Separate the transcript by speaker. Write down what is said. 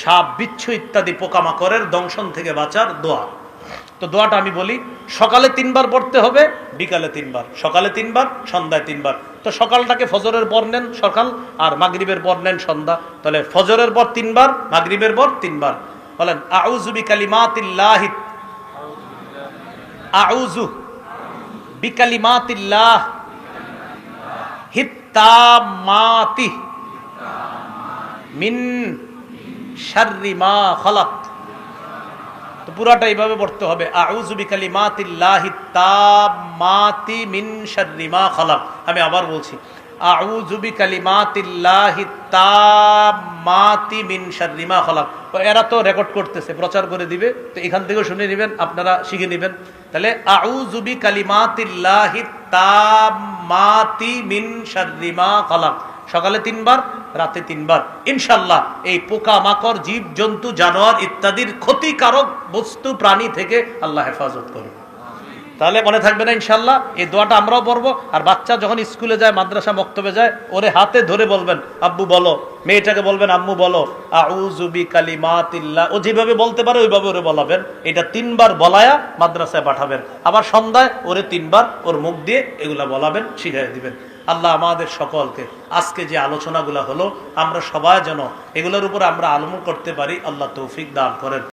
Speaker 1: সাপ, বিচ্ছু ইত্যাদি পোকামাকড়ের দংশন থেকে বাঁচার দোয়া। তো দোয়াটা আমি বলি, সকালে তিনবার পড়তে হবে, বিকালে তিনবার। সকালে তিনবার, সন্ধ্যায় তিনবার। তো সকালটাকে ফজরের পর নেন সকাল, আর মাগরিবের পর নেন সন্ধ্যা। তাহলে ফজরের পর তিনবার, মাগরিবের পর তিনবার। বলেন আউজুবি কালিমাতিল্লাহি আউজু বিকালি বিকালিমাতিল্লাহ হিত্তামাতি মিন তো পুরাটা এইভাবে পড়তে হবে। মিন আমি আবার বলছি মিন এরা তো রেকর্ড করতেছে, প্রচার করে দিবে। তো এখান থেকেও শুনে নেবেন, আপনারা শিখে নেবেন। তাহলে আউযু বিকালিমাতিল্লাহি তাম্মাতি মিন শাররি মা সকালে তিনবার, রাতে তিনবার। ইনশাল্লাহ এই পোকা মাকড় জীব জন্তু জানোয়ার ইত্যাদির ক্ষতিকারক বস্তু, প্রাণী থেকে আল্লাহ হেফাজত করবে তাহলে মনে থাকবে না ইনশাল্লাহ এই দোয়াটা আমরাও পড়ব, আর বাচ্চা যখন স্কুলে যায়, মাদ্রাসা বক্তব্যে যায়, ওরে হাতে ধরে বলবেন, আব্বু বলো, মেয়েটাকে বলবেন, আম্মু বলো আউজুবি কালিমাতিল্লাহ ও যেভাবে বলতে পারে, ওইভাবে ওরে বলাবেন। এটা তিনবার বলায়া মাদ্রাসায় পাঠাবেন। আবার সন্ধ্যায় ওরে তিনবার ওর মুখ দিয়ে এগুলা বলাবেন শিখাই দিবেন। আল্লাহ আমাদের সকলকে। আজকে যে আলোচনাগুলো হলো, আমরা সবাই যেন এগুলোর উপর আমরা আলম করতে পারি, আল্লাহ তৌফিক দান করেন।